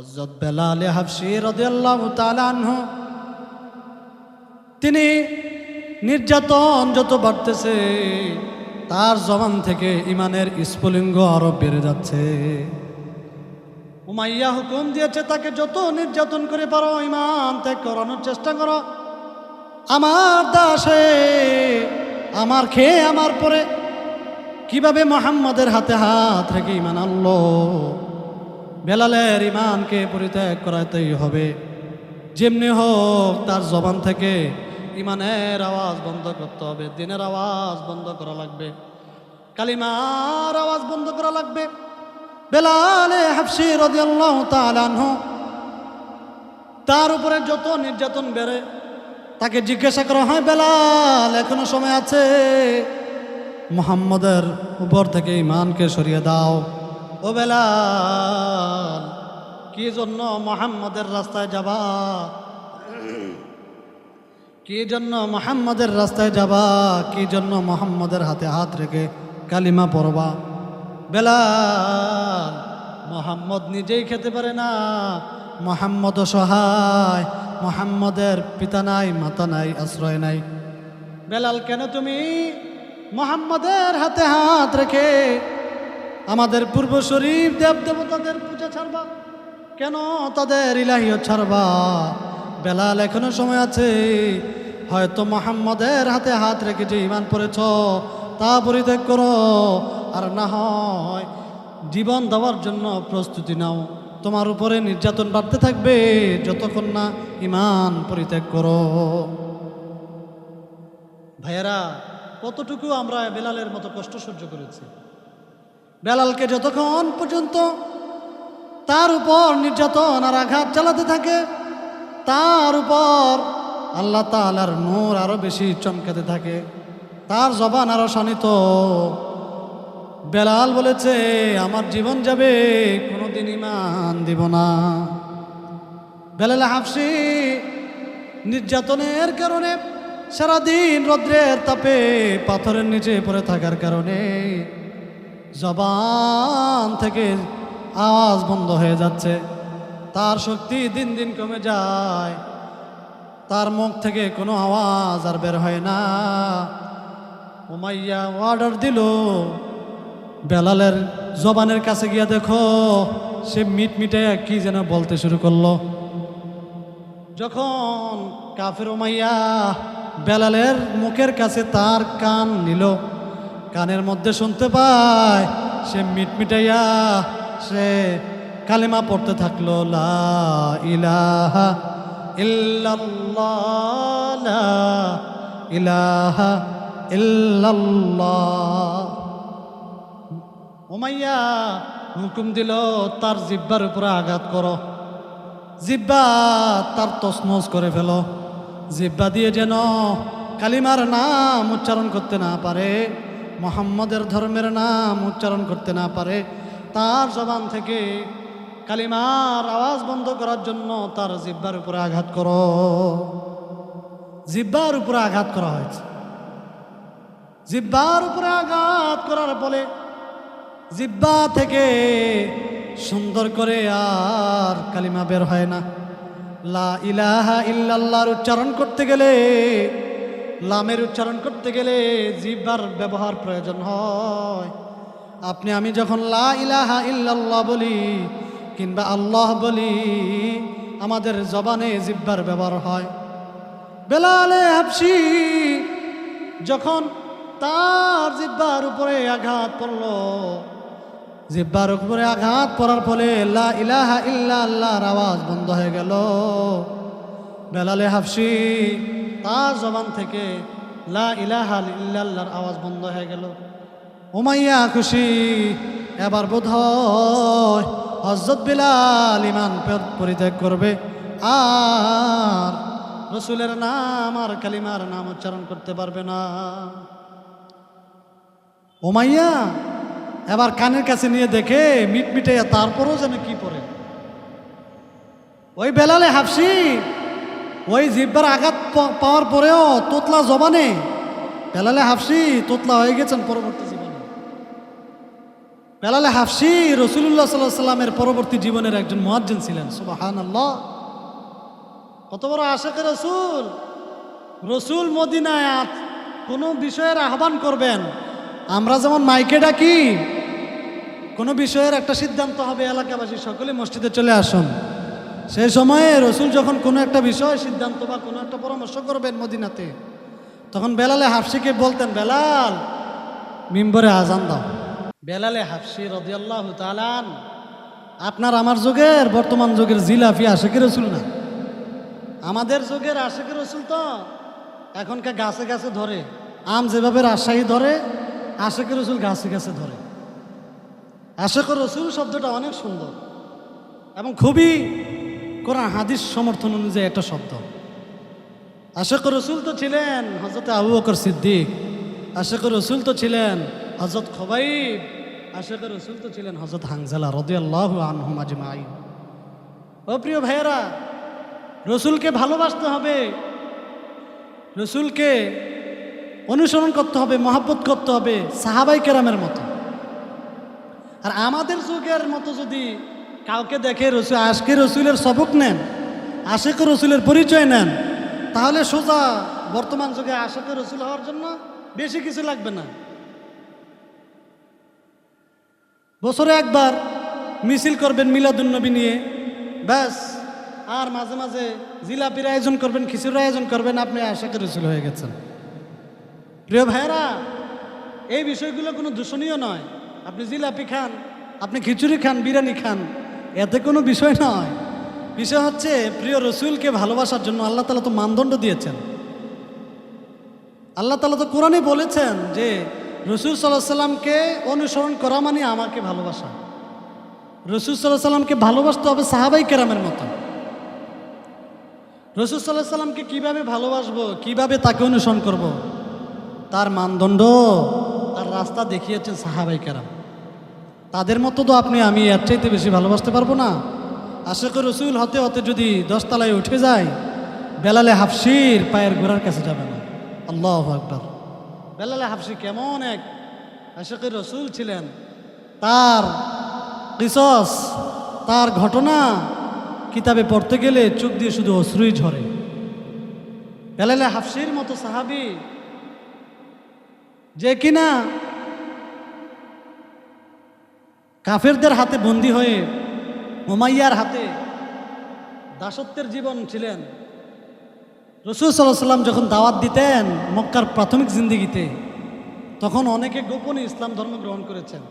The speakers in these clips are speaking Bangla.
হজরত বেলাল হাফসি রদিয়াল্লাহ তালানহ তিনি নির্যাতন যত বাড়তেছে, তার জবান থেকে ইমানের স্ফুলিঙ্গ আরও বেড়ে যাচ্ছে। উমাইয়া হুকুম দিয়েছে, তাকে যত নির্যাতন করে পারো ইমান ত্যাগ করানোর চেষ্টা করো। আমার দাসে, আমার খেয়ে, আমার পরে, কীভাবে মোহাম্মদের হাতে হাত রেখে ইমান আনলো? বেলালের ইমানকে পরিত্যাগ করাতেই হবে। যেমনি হোক, তার জবান থেকে ইমানের আওয়াজ বন্ধ করতে হবে, দিনের আওয়াজ বন্ধ করা লাগবে। কালিমার আওয়াজ বন্ধ করা লাগবে। বেলালে হাফসি রাদিয়াল্লাহু তার উপরে যত নির্যাতন বেড়ে, তাকে জিজ্ঞাসা করা হয়, বেলাল, এখনও সময় আছে? মোহাম্মদের উপর থেকে ইমানকে সরিয়ে দাও। ও কি জন্য মোহাম্মদের রাস্তায় যাবা? কি জন্য মোহাম্মদের রাস্তায় যাবা? কি জন্য মোহাম্মদের হাতে হাত রেখে কালিমা পড়বা? বেলাল, মোহাম্মদ নিজেই খেতে পারে না। মোহাম্মদ সহায়, মোহাম্মদের পিতা নাই, মাতা নাই, আশ্রয় নাই। বেলাল, কেন তুমি মোহাম্মদের হাতে হাত রেখে আমাদের পূর্ব শরীফ দেব দেবতাদের পূজা ছাড়বা। কেন তাদের ইলাহিও ছাড়বা? বেলাল এখনও সময় আছে। হয়তো মোহাম্মদের হাতে হাত রেখে যে ইমান পড়েছ, তা পরিত্যাগ করো। আর না হয় জীবন দেওয়ার জন্য প্রস্তুতি নাও। তোমার উপরে নির্যাতন বাড়তে থাকবে, যতক্ষণ না ইমান পরিত্যাগ করো। ভাইয়েরা, কতটুকু আমরা বেলালের মতো কষ্ট সহ্য করেছি? বেলালকে যতক্ষণ পর্যন্ত তার উপর নির্যাতন আর আঘাত চালাতে থাকে, তার উপর আল্লাহ তালার নূর আরও বেশি চমকাতে থাকে। তার জবান আরও শানিত। বেলাল বলেছে, আমার জীবন যাবে, কোনোদিন ইমান দিব না। বেলাল হাফসি, নির্যাতনের কারণে, সারাদিন রৌদ্রের তাপে পাথরের নিচে পড়ে থাকার কারণে জবান থেকে আওয়াজ বন্ধ হয়ে যাচ্ছে। তার শক্তি দিন দিন কমে যায়। তার মুখ থেকে কোনো আওয়াজ আর বের হয় না। উমাইয়া অর্ডার দিল। বেলালের জবানের কাছে গিয়া দেখো, সে মিট মিটাইয়া কি যেন বলতে শুরু করল। যখন কাফের উমাইয়া বেলালের মুখের কাছে তার কান নিল কানের মধ্যে শুনতে পায়, সে মিটমিটাইয়া সে কালিমা পড়তে থাকল, লা ইলাহা ইল্লাল্লাহ, লা ইলাহা ইল্লাল্লাহ। উমাইয়া হুকুম দিল, তার জিব্বার উপরে আঘাত করো। জিব্বা তার তসনস করে ফেলো। জিব্বা দিয়ে যেন কালিমার নাম উচ্চারণ করতে না পারে। মোহাম্মদের ধর্মের নাম উচ্চারণ করতে না পারে, তার জবান থেকে কালিমার আওয়াজ বন্ধ করার জন্য তার জিব্বার উপরে আঘাত করো। জিব্বার উপরে আঘাত করা হয়েছে। জিব্বার উপরে আঘাত করার ফলে জিব্বা থেকে সুন্দর করে আর কালিমা বের হয় না। লা ইলাহা ইল্লাল্লাহর উচ্চারণ করতে গেলে লামের উচ্চারণ করতে গেলে জিব্বার ব্যবহার প্রয়োজন হয়। আপনি আমি যখন লা ইলাহা ইল্লাল্লাহ বলি কিংবা আল্লাহ বলি, আমাদের জবানে জিব্বার ব্যবহার হয়। বেলালে হাফসি যখন তার জিব্বার উপরে আঘাত পড়ল, জিব্বার উপরে আঘাত পড়ার ফলে লা ইলাহা ইল্লা আল্লাহর আওয়াজ বন্ধ হয়ে গেল। বেলালে হাফসি তার জবান থেকে লা ইলাহা ইল্লা আল্লাহর আওয়াজ বন্ধ হয়ে গেল। উমাইয়া খুশি, এবার বোধ হজরত বিলাল ইমান পরিত্যাগ করবে। আর রসুলের নাম আর কালিমার নাম উচ্চারণ করতে পারবে না। ওমাইয়া এবার কানের কাছে নিয়ে দেখে মিটমিটাইয়া, তারপরও যেন কি পরে। ওই বেলালে হাফসি ওই জিব্বার আঘাত পাওয়ার পরেও তোতলা জবানে বেলালে হাফসি তোতলা হয়ে গেছেন পরবর্তী জীবনে। বেলালে হাফসি রসুল্লাহ সাল্লাহ সাল্লামের পরবর্তী জীবনের একজন মুয়াজ্জিন ছিলেন সুবাহান আল্লাহ কত বড় আশেখ রসুল। রসুল মদিনায় কোনো বিষয়ের আহ্বান করবেন। আমরা যেমন মাইকে ডাকি, কোনো বিষয়ের একটা সিদ্ধান্ত হবে এলাকাবাসী, সকলে মসজিদে চলে আসুন। সেই সময়ে রসুল যখন কোনো একটা বিষয়, সিদ্ধান্ত বা কোনো একটা পরামর্শ করবেন মদিনাতে, তখন বেলালে হাফসিকে বলতেন, বেলাল, মিম্বরে আজান দাও। বেলালে হাফসি রদিয়াল্লাহ তালান আপনার আমার যুগের, বর্তমান যুগের জিলাফি আশেকের রসুল না? আমাদের যুগের আশেকের রসুল তো এখনকার গাছে গাছে ধরে, আম যেভাবে রাজশাহী ধরে, আশেকের রসুল গাছে গাছে ধরে। আশেক রসুল শব্দটা অনেক সুন্দর এবং খুবই কোরআন, হাদিস সমর্থন অনুযায়ী একটা শব্দ। আশেক রসুল তো ছিলেন হজরত আবু বকর সিদ্দিক আশেক রসুল তো ছিলেন হজরত খবাইব আশেক রসুল তো ছিলেন হজরত হাংজালা রদিয়াল্লাহ আনহুম আজমাই ও প্রিয় ভাইয়েরা, রসুলকে ভালোবাসতে হবে, রসুলকে অনুসরণ করতে হবে, মহাব্বত করতে হবে সাহাবাই কেরামের মতো। আর আমাদের যুগের মতো যদি কাউকে দেখে রসুল, আজকে রসুলের সবক নেন, আশেক রসুলের পরিচয় নেন, তাহলে সোজা বর্তমান যুগে আশেক রসুল হওয়ার জন্য বেশি কিছু লাগবে না। বছরে একবার মিছিল করবেন মিলাদুন্নবী নিয়ে, ব্যাস, আর মাঝে মাঝে জিলাপির আয়োজন করবেন, খিচুড়ির আয়োজন করবেন, আপনি আশেক রসুল হয়ে গেছেন। প্রিয় ভাইয়েরা, এই বিষয়গুলো কোনো দূষণীয় নয়। আপনি জিলাপি খান, আপনি খিচুড়ি খান, বিরিয়ানি খান এতে কোনো বিষয় নয়। বিষয় হচ্ছে প্রিয় রসুলকে ভালোবাসার জন্য আল্লাহ তালা তো মানদণ্ড দিয়েছেন। আল্লাহ তালা তো কোরআনে বলেছেন যে রসুল সাল্লাহ সাল্লামকে অনুসরণ করা মানে আমাকে ভালোবাসা। রসুল সাল্লাহ সাল্লামকে ভালোবাসতে হবে সাহাবাই কেরামের মতো। রসুল সাল্লাহ সাল্লামকে কীভাবে ভালোবাসবো, কীভাবে তাকে অনুসরণ করব। তার মানদণ্ড তার রাস্তা দেখিয়েছেন সাহাবাই কেরাম। তাদের মতো তো আপনি আমি এর চাইতে বেশি ভালোবাসতে পারব না। আশেক রসুল হতে হতে যদি দশতলায় উঠে যায়, বেলালে হাফসির পায়ের গোড়ার কাছে যাবে না। আল্লাহ আকবর। বেলালে হাফসি কেমন এক? আশেকের রসুল ছিলেন। তার কিসস, তার ঘটনা কিতাবে পড়তে গেলে চোখ দিয়ে শুধু অশ্রুই ঝরে। বেলালে হাফসির মতো সাহাবি যে কিনা কাফেরদের হাতে বন্দী হয়ে ওমাইয়ার হাতে দাসত্বের জীবন ছিলেন। রসুল সাল্লাম যখন দাওয়াত দিতেন মক্কার প্রাথমিক জিন্দিগিতে, তখন অনেকে গোপনে ইসলাম ধর্ম গ্রহণ করেছেন।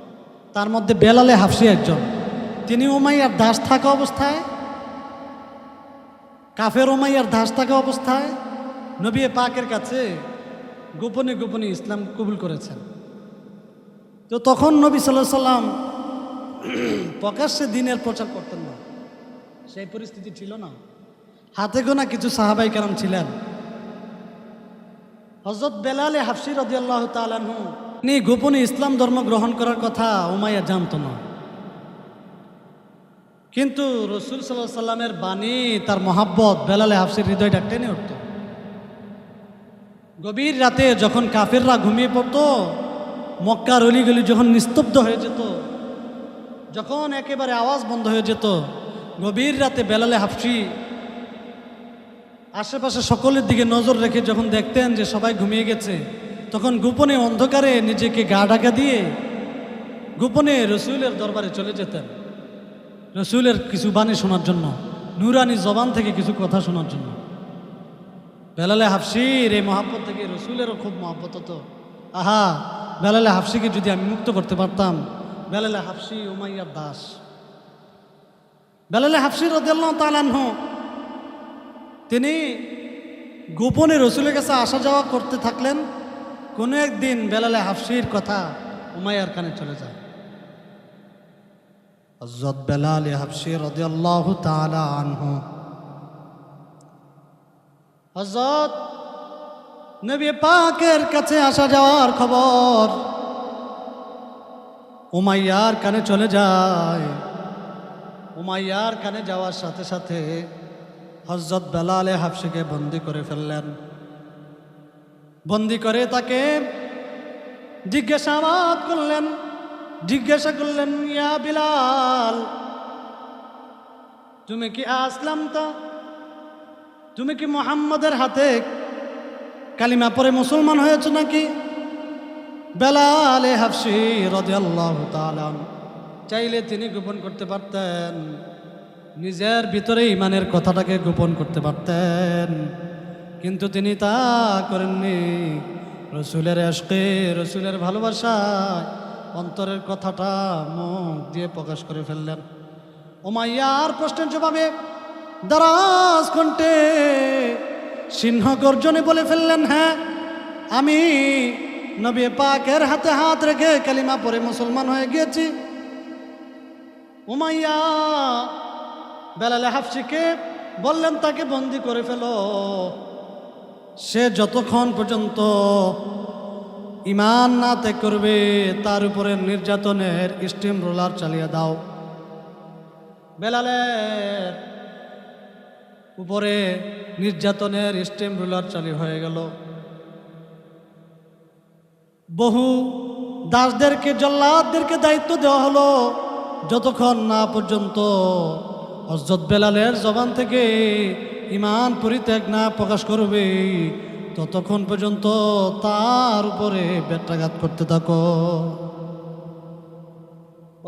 তার মধ্যে বেলালে হাফসি একজন। তিনি ওমাইয়ার দাস থাকা অবস্থায়, কাফের ওমাইয়ার দাস থাকা অবস্থায় নবী পাকের কাছে গোপনে গোপনে ইসলাম কবুল করেছেন। তো তখন নবী সাল্লাহ সাল্লাম প্রকাশ্যে দিনের প্রচার করতেন না। সেই পরিস্থিতি ছিল না। হাতে গোনা কিছু সাহাবাই কারাম ছিলেন। হজরত বেলালে হাফসি রদি আল্লাহ তালানহু তিনি গোপনে ইসলাম ধর্ম গ্রহণ করার কথা উমাইয়া জানত না। কিন্তু রসুল সাল্লাহ সাল্লামের বাণী, তার মহাব্বত বেলালে হাফসির হৃদয়টা টেনে উঠত। গভীর রাতে যখন কাফেররা ঘুমিয়ে পড়তো, মক্কার অলিগলি যখন নিস্তব্ধ হয়ে যেত যখন একেবারে আওয়াজ বন্ধ হয়ে যেত, গভীর রাতে বেলালে হাফসি আশেপাশে সকলের দিকে নজর রেখে যখন দেখতেন যে সবাই ঘুমিয়ে গেছে, তখন গোপনে অন্ধকারে নিজেকে গা ঢাকা দিয়ে গোপনে রসুলের দরবারে চলে যেতেন। রসুলের কিছু বাণী শোনার জন্য, নুরানি জবান থেকে কিছু কথা শোনার জন্য। বেলালে হাফসির এই মহাব্বত থেকে রসুলেরও খুব মহাব্বত হতো। আহা, বেলালে হাফসিকে যদি আমি মুক্ত করতে পারতাম বেলালে হাফসি উমাইয়ার দাস বেলালে হাফসি রদিয়াল্লাহ তালানহ তিনি গোপনে রসুলের কাছে আসা যাওয়া করতে থাকলেন, কোনো একদিন বেলালে হাফসির কথা উমাইয়ার কানে চলে যায়। হজরত বেলাল হাফসি রদিয়াল্লাহ তালা আনহু হজরত নবী পাকের কাছে আসা যাওয়ার খবর উমাইয়ার কানে চলে যায়। উমাইয়ার কানে যাওয়ার সাথে সাথে হজরত বেলালে হাফসিকে বন্দি করে ফেললেন। বন্দি করে তাকে জিজ্ঞাসাবাদ করলেন। জিজ্ঞাসা করলেন, ইয়া বিলাল, তুমি কি আসলাম তা? তুমি কি মোহাম্মদের হাতে কালিমা পরে মুসলমান হয়েছ নাকি? বেলালে হাফসি রাদিয়াল্লাহু তাআলা চাইলে তিনি গোপন করতে পারতেন। নিজের ভিতরে ইমানের কথাটাকে গোপন করতে পারতেন। কিন্তু তিনি তা করেননি। রসুলের আশকে, রসুলের ভালোবাসায় অন্তরের কথাটা মুখ দিয়ে প্রকাশ করে ফেললেন। ওমাইয়ার প্রশ্নের জবাবে দারাজ কণ্ঠে সিংহ গর্জনে বলে ফেললেন হ্যাঁ আমি নবী পাকের হাতে হাত রেখে কালিমা পরে মুসলমান হয়ে গিয়েছি। উমাইয়া বেলালে হাফসিকে বললেন, তাকে বন্দি করে ফেলো। সে যতক্ষণ পর্যন্ত ইমান না ত্যাগ করবে, তার উপরে নির্যাতনের স্টিম রোলার চালিয়ে দাও। বেলালের উপরে নির্যাতনের স্টিম রোলার চালু হয়ে গেল। বহু দাসদেরকে, জল্লাদদেরকে দায়িত্ব দেওয়া হলো যতক্ষণ না পর্যন্ত হজরত বেলালের জবান থেকে ইমান পরিত্যাগ না প্রকাশ করবে, ততক্ষণ পর্যন্ত তার উপরে বেট্রাঘাত করতে থাকো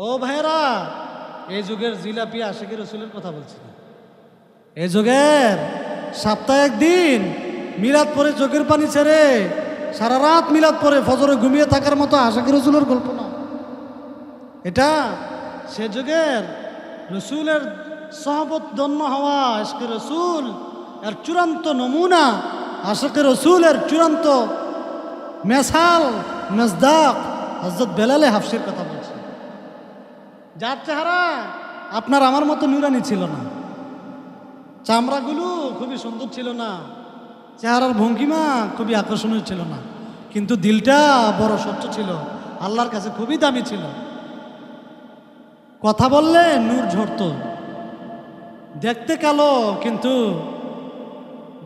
ও ভাইরা এই যুগের জিলাপি আশেকি রসুলের কথা বলছি। এই যুগের সপ্তাহে একদিন মিলাদ পরে চোখের পানি ছেড়ে সারা রাত মিলাদ পরে ফজরে ঘুমিয়ে থাকার মতো আশাকি রসুলের গল্প না। এটা সে যুগের রসুলের সহবত জন্ম হওয়া আশকে রসুল, এর চূড়ান্ত নমুনা আশকে রসুলের চূড়ান্ত মেসাল, মেজদাক হজরত বেলালে হাফসির কথা বলছে। যার চেহারা আপনার আমার মতো নুরানি ছিল না। চামড়াগুলো খুবই সুন্দর ছিল না। চেহারার ভঙ্গিমা খুবই আকর্ষণীয় ছিল না। কিন্তু দিলটা বড় স্বচ্ছ ছিল। আল্লাহর কাছে খুবই দামি ছিল। কথা বললে নূর ঝরত। দেখতে কালো, কিন্তু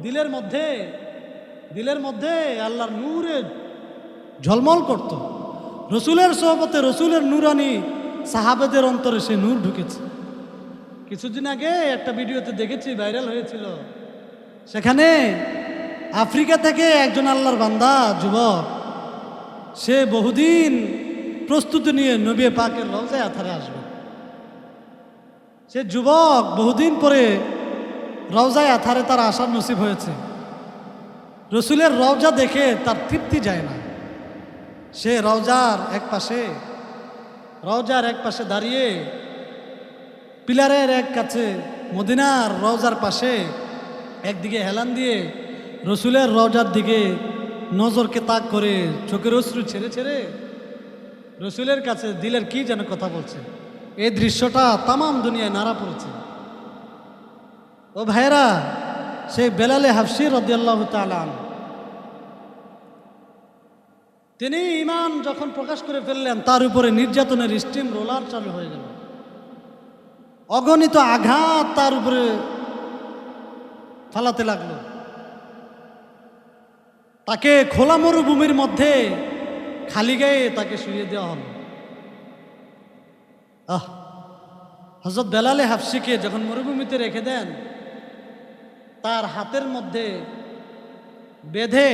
দিলের মধ্যে দিলের মধ্যে আল্লাহর নূরে ঝলমল করত। রসুলের সহবতে রসুলের নূরানি সাহাবেদের অন্তরে সে নূর ঢুকেছে। কিছুদিন আগে একটা ভিডিওতে দেখেছি, ভাইরাল হয়েছিল। সেখানে আফ্রিকা থেকে একজন আল্লাহর বান্দা, যুবক। সে বহুদিন প্রস্তুতি নিয়ে নবী পাকের রওজায় আথারে আসবে। সে যুবক বহুদিন পরে রওজায় আথারে তার আসার নসিব হয়েছে। রসুলের রওজা দেখে তার তৃপ্তি যায় না। সে রওজার এক পাশে, রওজার এক পাশে দাঁড়িয়ে পিলারের এক কাছে মদিনার রওজার পাশে একদিকে হেলান দিয়ে রসুলের রওজার দিকে নজরকে তাক করে চোখের অশ্রু ছেড়ে ছেড়ে রসুলের কাছে দিলের কি যেন কথা বলছে। এই দৃশ্যটা তামাম দুনিয়ায় নাড়া পড়েছে। ও ভাইরা সেই বেলালে হাফসির রদিয়াল্লাহ তালান তিনি ইমান যখন প্রকাশ করে ফেললেন, তার উপরে নির্যাতনের স্টিম রোলার চালু হয়ে গেল। অগণিত আঘাত তার উপরে ফালাতে লাগল। তাকে খোলা মরুভূমির মধ্যে খালি গায়ে তাকে শুয়ে দেওয়া হলো। আহ হজরত বেলালে হাফসিকে যখন মরুভূমিতে রেখে দেন, তার হাতের মধ্যে বেঁধে,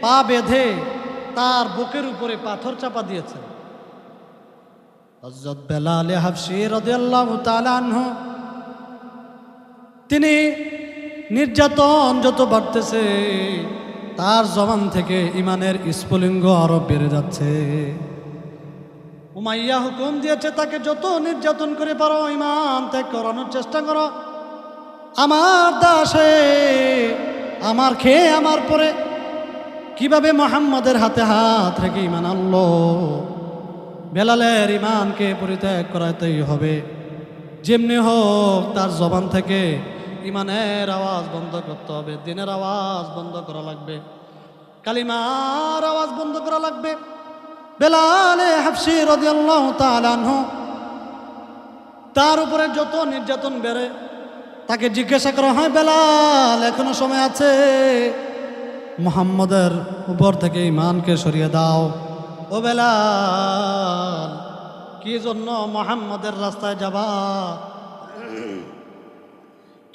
পা বেঁধে তার বুকের উপরে পাথর চাপা দিয়েছেন হজরত বেলালে হাফসি আনহু, তিনি নির্যাতন যত বাড়তেছে তার জবান থেকে ইমানের স্ফুলিঙ্গ আরও বেড়ে যাচ্ছে। উমাইয়া হুকুম দিয়েছে, তাকে যত নির্যাতন করে পারো, ইমান ত্যাগ করানোর চেষ্টা করো। আমার দাসে, আমার খেয়ে, আমার পরে। কীভাবে মোহাম্মদের হাতে হাত রেখে ইমান আনলো? বেলালের ইমানকে পরিত্যাগ করাতেই হবে। যেমনি হোক, তার জবান থেকে ইমানের আওয়াজ বন্ধ করতে হবে, দিনের আওয়াজ বন্ধ করা লাগবে। কালিমার আওয়াজ বন্ধ করা লাগবে। বেলালে হাফসি রাদিয়াল্লাহু তার উপরে যত নির্যাতন বেড়ে, তাকে জিজ্ঞাসা করা হয়, বেলাল, এখনও সময় আছে? মোহাম্মদের উপর থেকে ইমানকে সরিয়ে দাও। ও বেলাল, কি জন্য মোহাম্মদের রাস্তায় যাবা?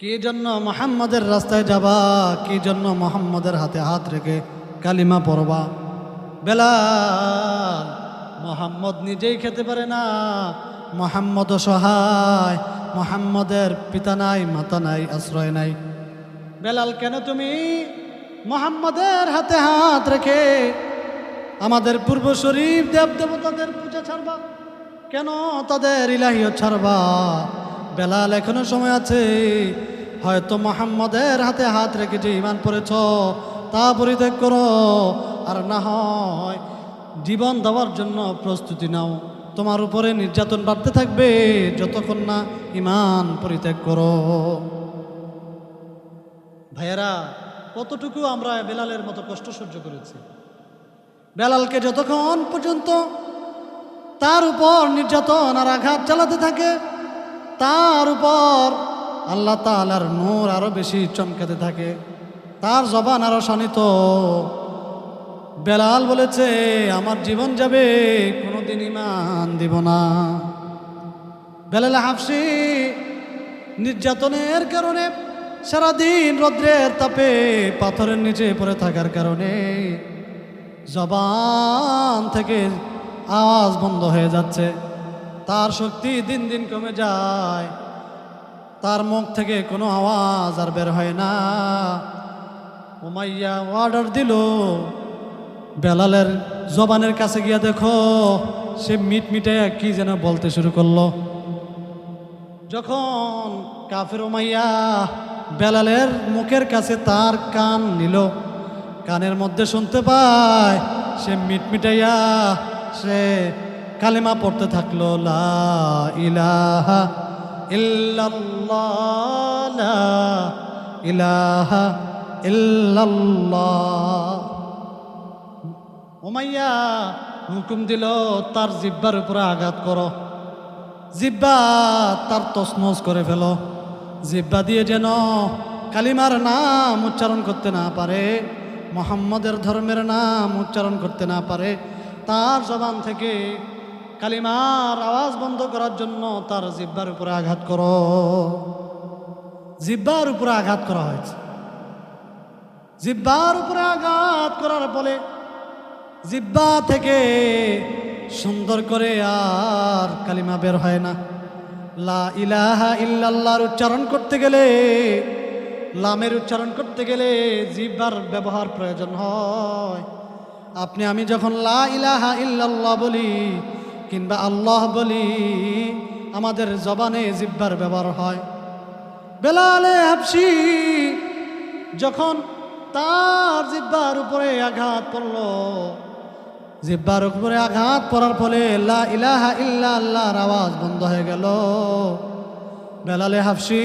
কি জন্য মোহাম্মদের রাস্তায় যাবা? কি জন্য মোহাম্মদের হাতে হাত রেখে কালিমা পড়বা? বেলাল, মোহাম্মদ নিজেই খেতে পারে না। মোহাম্মদ সহায়, মোহাম্মদের পিতা নাই, মাতা নাই, আশ্রয় নাই। বেলাল, কেন তুমি মোহাম্মদের হাতে হাত রেখে আমাদের পূর্ব শরীফ দেব দেবতাদের পূজা ছাড়বা? কেন তাদের ইলাহিও ছাড়বা? বেলাল, এখনও সময় আছে। হয়তো মোহাম্মদের হাতে হাত রেখে যে ইমান পড়েছ, তা পরিত্যাগ করো। আর না হয় জীবন দেওয়ার জন্য প্রস্তুতি নাও। তোমার উপরে নির্যাতন বাড়তে থাকবে, যতক্ষণ না ইমান পরিত্যাগ করো। ভাইয়েরা, কতটুকু আমরা বেলালের মতো কষ্ট সহ্য করেছি? বেলালকে যতক্ষণ পর্যন্ত তার উপর নির্যাতন আর আঘাত চালাতে থাকে, তার উপর আল্লাহ তালার নূর আরও বেশি চমকাতে থাকে। তার জবান আরও শানিত। বেলাল বলেছে, আমার জীবন যাবে, কোনোদিন ইমান দিব না। বেলাল হাফসি, নির্যাতনের কারণে, সারাদিন রৌদ্রের তাপে পাথরের নিচে পড়ে থাকার কারণে জবান থেকে আওয়াজ বন্ধ হয়ে যাচ্ছে। তার শক্তি দিন দিন কমে যায়। তার মুখ থেকে কোনো আওয়াজ আর বের হয় না। উমাইয়া অর্ডার দিল, বেলালের জবানের কাছে গিয়া দেখো, সে মিট মিটাইয়া কি যেন বলতে শুরু করল। যখন কাফের উমাইয়া বেলালের মুখের কাছে তার কান নিল, কানের মধ্যে শুনতে পায়, সে মিটমিটাইয়া সে কালিমা পড়তে থাকল, লা ইলাহা ইল্লাল্লাহ। ইলাহা হুকুম দিল, তার জিব্বার উপরে আঘাত করো। জিব্বা তার তসনস করে ফেলো। জিব্বা দিয়ে যেন কালিমার নাম উচ্চারণ করতে না পারে, মোহাম্মদের ধর্মের নাম উচ্চারণ করতে না পারে, তার জবান থেকে কালিমার আওয়াজ বন্ধ করার জন্য তার জিব্বার উপরে আঘাত করো। জিব্বার উপরে আঘাত করা হয়েছে। জিব্বার উপরে আঘাত করার ফলে জিব্বা থেকে সুন্দর করে আর কালিমা বের হয় না। লা ইলাহা ইল্লাল্লাহর উচ্চারণ করতে গেলে, লামের উচ্চারণ করতে গেলে জিব্বার ব্যবহার প্রয়োজন হয়। আপনি আমি যখন লা ইলাহা ইল্লাল্লাহ বলি কিংবা আল্লাহ বলি আমাদের জবানে জিব্বার ব্যবহার হয়। বেলালে হাফসি যখন তার জিব্বার উপরে আঘাত পড়ল, জিব্বার উপরে আঘাত পড়ার ফলে লা ইলাহা ইল্লা আল্লাহর আওয়াজ বন্ধ হয়ে গেল। বেলালে হাফসি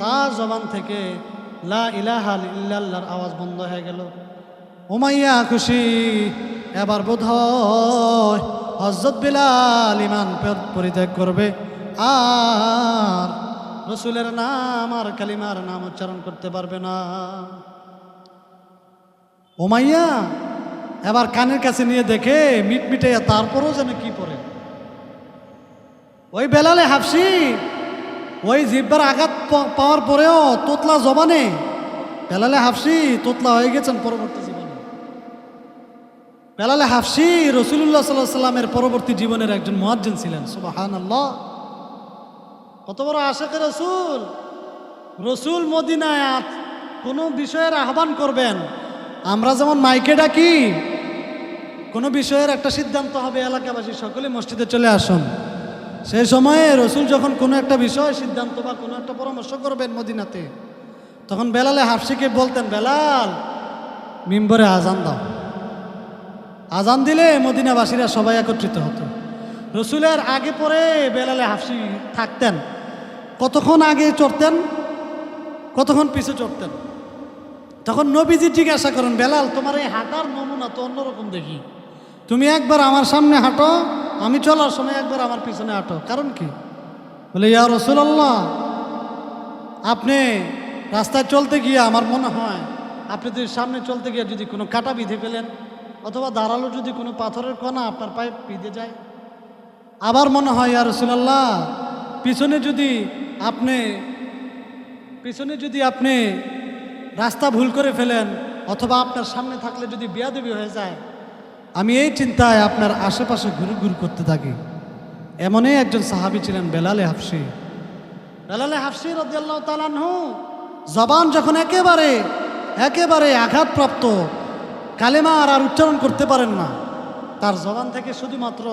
তার জবান থেকে লা ইলাহা ইল্লা আল্লাহর আওয়াজ বন্ধ হয়ে গেল। উমাইয়া খুশি, এবার বোধ হয় হজরত বিলাল ইমান পর- পরিত্যাগ করবে। আর রসুলের নাম আর কালিমার নাম উচ্চারণ করতে পারবে না। ওমাইয়া এবার কানের কাছে নিয়ে দেখে মিট মিটমিটাইয়া, তারপরও যেন কি পরে ওই বেলালে হাফসি, ওই জিব্বার আঘাত পাওয়ার পরেও তোতলা জবানে বেলালে হাফসি তোতলা হয়ে গেছেন পরবর্তী বেলালে হাফসি রসুল্লাহ সাল্লাহ সাল্লামের পরবর্তী জীবনের একজন মুয়াজ্জিন ছিলেন সুবাহান আল্লাহ কত বড় আশাকে রসুল। রসুল মদিনায় আজ কোনো বিষয়ের আহ্বান করবেন। আমরা যেমন মাইকে ডাকি, কোনো বিষয়ের একটা সিদ্ধান্ত হবে এলাকাবাসী, সকলে মসজিদে চলে আসুন। সেই সময়ে রসুল যখন কোনো একটা বিষয়, সিদ্ধান্ত বা কোনো একটা পরামর্শ করবেন মদিনাতে, তখন বেলালে হাফসিকে বলতেন, বেলাল, মিম্বরে আজান দাও। আজান দিলে মদিনাবাসীরা সবাই একত্রিত হতো। রসুলের আগে পরে বেলালে হাফসি থাকতেন। কতক্ষণ আগে চড়তেন? কতক্ষণ পিছু চড়তেন? তখন নবীজি জিজ্ঞাসা করেন, বেলাল, তোমার এই হাঁটার নমুনা তো অন্যরকম দেখি। তুমি একবার আমার সামনে হাঁটো, আমি চলার সময় একবার আমার পিছনে হাঁটো। কারণ কি? বলে, ইয়া রসুল্লাহ আপনি রাস্তায় চলতে গিয়ে আমার মনে হয়, আপনি যদি সামনে চলতে গিয়ে যদি কোনো কাটা বিধে ফেলেন অথবা দাঁড়াল যদি কোনো পাথরের কণা, আপনার পায়ে বিঁধে যায়। আবার মনে হয় আর রসুলাল্লাহ, পিছনে যদি আপনি, পিছনে যদি আপনি রাস্তা ভুল করে ফেলেন, অথবা আপনার সামনে থাকলে যদি বিয়াদবি হয়ে যায়, আমি এই চিন্তায় আপনার আশেপাশে ঘুরু ঘুর করতে থাকি। এমনই একজন সাহাবি ছিলেন বেলালে হাফসি। বেলালে হাফসি রদিয়াল্লাহ তালানহু জবান যখন একেবারে একেবারে আঘাতপ্রাপ্ত কালেমার আর আর উচ্চারণ করতে পারেন না। তার জবান থেকে শুধুমাত্র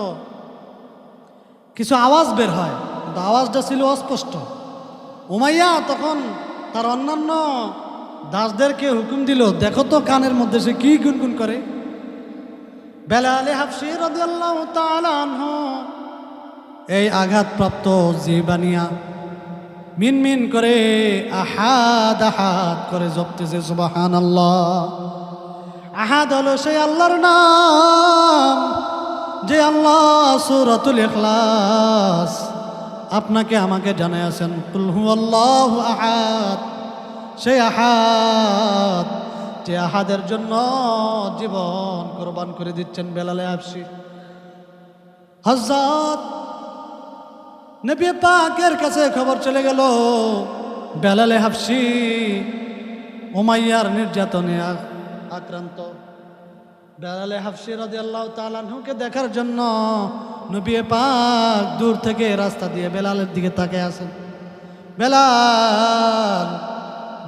কিছু আওয়াজ বের হয়, কিন্তু আওয়াজটা ছিল অস্পষ্ট। উমাইয়া তখন তার অন্যান্য দাসদেরকে হুকুম দিল, দেখো তো কানের মধ্যে সে কি গুনগুন করে? বেলালে হাফসি আনহু, এই আঘাতপ্রাপ্ত জীবানিয়া মিনমিন করে, আহাদ আহাদ করে জপতেছে সুবাহান আল্লাহ আহাদ হলো সেই আল্লাহর নাম, যে আল্লাহ সুরাতুল ইখলাস আপনাকে আমাকে জানাই আছেন কুলহু আল্লাহ আহাদ। সেই আহাদ, যে আহাদের জন্য জীবন কোরবান করে দিচ্ছেন বেলালে আপসি হজরত নবী পাকের কাছে খবর চলে গেল, বেলালে হাফসি উমাইয়ার নির্যাতনে আক্রান্ত। বেলালে হাফসি রাজি আল্লাহ তালানহুকে দেখার জন্য নবী পাক দূর থেকে রাস্তা দিয়ে বেলালের দিকে তাকে আসেন বেলাল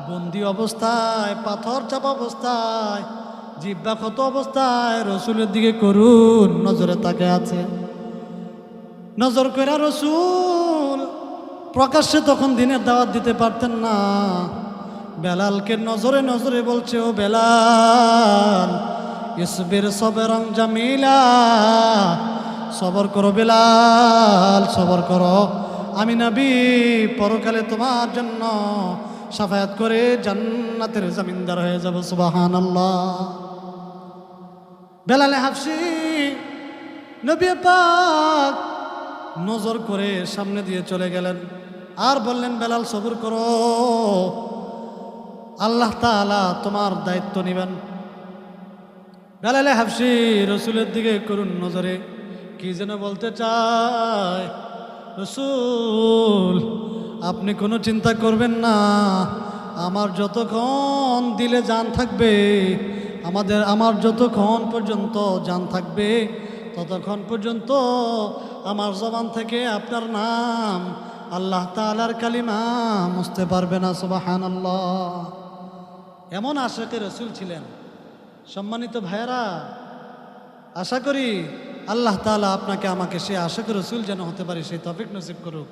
বন্দি অবস্থায়, পাথর চাপা অবস্থায়, জিব্বা ক্ষত অবস্থায় রসুলের দিকে করুন নজরে তাকে আছে। নজর করে রসুল প্রকাশ্যে তখন দিনের দাওয়াত দিতে পারতেন না। বেলালকে নজরে নজরে বলছে, ও বেলাল, ইসবের সবেরং জামিলা সবর করো বেলাল, সবর করো। আমি নবী, পরকালে তোমার জন্য সাফায়াত করে জান্নাতের জমিনদার হয়ে যাব সুবাহান আল্লাহ বেলালে হাফসি, নবী পাক নজর করে সামনে দিয়ে চলে গেলেন। আর বললেন, বেলাল, সবর করো। আল্লাহ তাআলা তোমার দায়িত্ব নেবেন। বেলালে হাফসি রসুলের দিকে করুন নজরে, কি যেন বলতে চায়। রসুল, আপনি কোনো চিন্তা করবেন না, আমার যতক্ষণ দিলে জান থাকবে, আমাদের, আমার যতক্ষণ পর্যন্ত জান থাকবে, ততক্ষণ পর্যন্ত আমার জবান থেকে আপনার নাম আল্লাহ তালার কালিমা মুছতে পারবে না সুবাহান আল্লাহ এমন আশাকে রসুল ছিলেন। সম্মানিত ভাইয়েরা, আশা করি আল্লাহ তালা আপনাকে, আমাকে সে আশাকে রসুল যেন হতে পারে, সেই তফিক নসিব করুক।